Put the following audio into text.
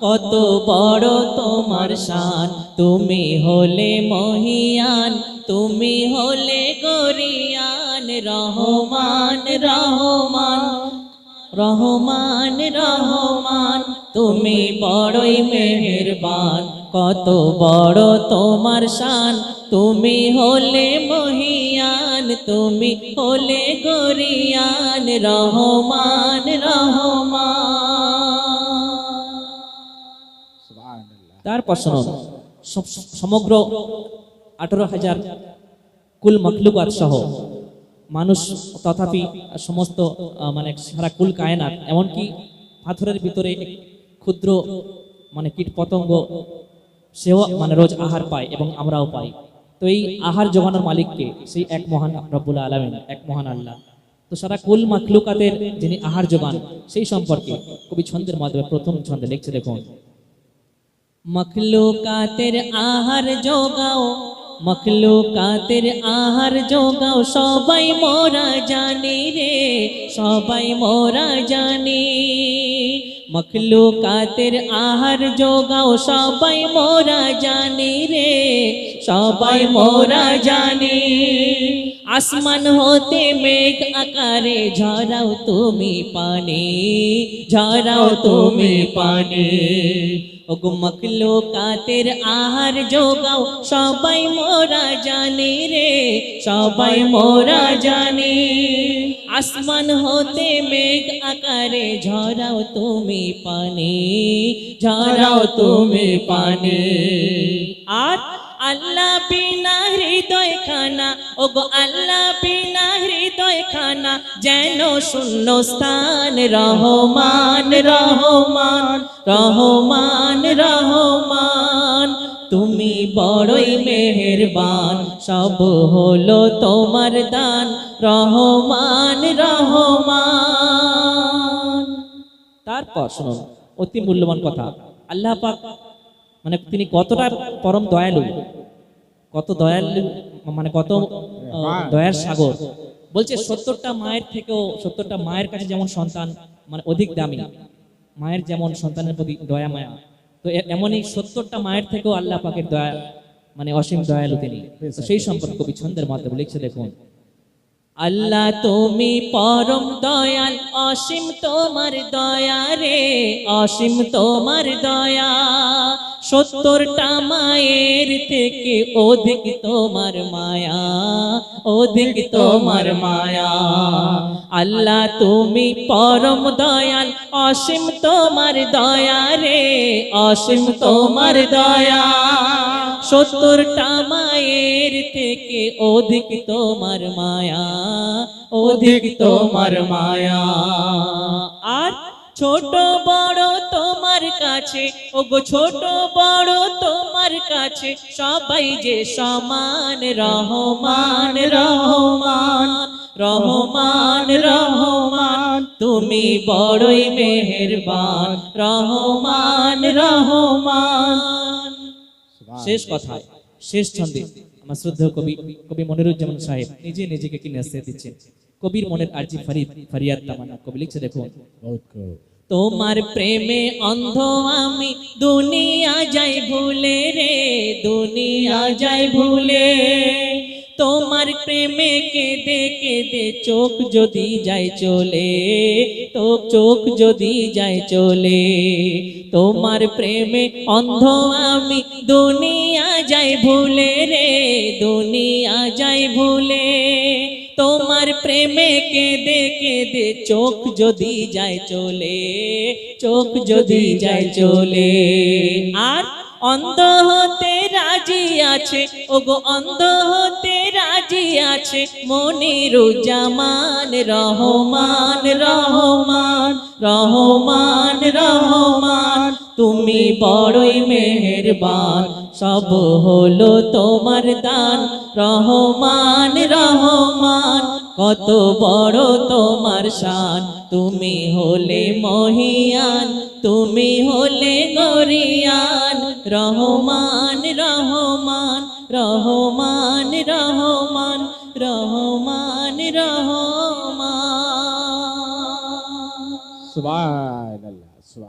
কত বড় তোমার শান। তুমি হলে মহিয়ান, তুমি হলে গরিয়ান। রহমান রহমান রহমান রহমান। তুমি বড়ই মেহেরবান, কত বড় তোমার শান। তুমি হলে মহিয়ান, তুমি হলে গরিয়ান। রহমান রহমান। তারপর শুনুন সম- সমগ্র আঠারো হাজার কুল মখলুকাত সহ মানুষ তথাপি সমস্ত মানে সারা কুল কায়নাত, এমনকি পাথরের ভিতরে ক্ষুদ্র মানে কীট পতঙ্গ, সেও মানে রোজ আহার পায় এবং আমরাও পাই। তো এই আহার জোগানোর মালিককে সেই এক মহান রব্বুল আলমিন, এক মহান আল্লাহ। তো সারা কুল মাখলুকাতের যিনি আহার যোগান সেই সম্পর্কে কবি ছন্দের মাধ্যমে প্রথম ছন্দে লিখছে, দেখুন। মখলুকাতের আহার যোগাও মখলুকাতের আহার যোগাও সবাই মোরা জানি রে, সবাই মোরা জানি। মখলুকাতের আহার যোগাও সবাই মোরা জানি রে, সবাই মোরা জানি। আসমান হতে মেঘ আকারে ঝরাও তুমি পানি, ঝরাও তুমি পানি। ওগো মকলো কাতের আহার যোগাও সবাই মোরা জানি রে, সবাই মোরা জানি। আসমান হতে মেঘ আকারে ঝরাও তুমি পানি, ঝরাও তুমি পানি। আর আল্লাহ বিনা হৃদয় খানা ওগো আল্লাহ বিনা হৃদয় খানা যেন শূন্য স্থান রহমান রহমান রহমান রহমান। তুমি বড়ই মেহেরবান, সব হলো তোমার দান, রহমান রহমান। তারপর শুনুন, অতি মূল্যবান কথা। আল্লাহ পাক মানে তিনি কতটা পরম দয়ালু, কত দয়ালু মানে কত দয়ার সাগর। বলছে সত্তরটা মায়ের থেকেও সত্তরটা মায়ের কাছে যেমন সন্তান মানে অধিক দামি। মায়ের যেমন সন্তানের প্রতি দয়া মায়া। তো এমনই সত্তরটা মায়ের থেকেও আল্লাহ পাকের দয়া মানে অসীম দয়ালু তিনি। সেই সম্পর্কে কবি ছন্দের মাধ্যমে লিখছে, দেখুন। আল্লাহ তুমি পরম দয়াল, অসীম তোমার দয়া রে, অসীম তোমার দয়া। সত্তরটা মায়ের থেকে অধিক তোমার মায়া, অধিক তোমার মায়া। আল্লাহ, তুমি পরম দয়াল, অসীম তোমার দয়া রে, অসীম তোমার দয়া। সত্তরটা মায়ের থেকে অধিক তোমার মায়া, অধিক তোমার মায়া। আর ছোট বড় তোমার কাছে, ওগো ছোট বড় তোমার কাছে, সবাই যে সমান, রহমান রহমান রহমান রহমান, তুমি বড়ই মেহেরবান, রহমান রহমান। শেষ কথা শেষ ছন্দে আমার শ্রদ্ধেয় কবি কবি মনিরুজ্জামান সাহেব নিজে নিজেকে কি নসিহত দিচ্ছেন। কবির মনের আর্জি ফরিয়াদ তামান্না, কবি লিখছে দেখুন। তোমার প্রেমে অন্ধ আমি দুনিয়া যাই ভুলে রে, দুনিয়া যাই ভুলে। তোমার প্রেমে কেঁদে কেঁদে চোখ যদি যায় চলে, তো চোখ যদি যায় চলে। তোমার প্রেমে অন্ধ আমি দুনিয়া যাই ভুলে রে, দুনিয়া যাই ভুলে। প্রেমে কেঁদে কেঁদে চোখ যদি যায় চলে, চোখ যদি যায় চলে। আর অন্ধ হতে রাজি আছে, ওগো অন্ধ হতে রাজি আছে মনিরুজ্জামান রহমান রহমান রহমান রহমান। তুমি বড়ই মেহেরবান, সব হলো তোমার দান, রহমান রহমান। কত বড় তোমার শান। তুমি হলে মহিয়ান, তুমি হলে গরিয়ান। রহমান রহমান রহমান রহমান রহমান রহমান। সুবহানাল্লাহ।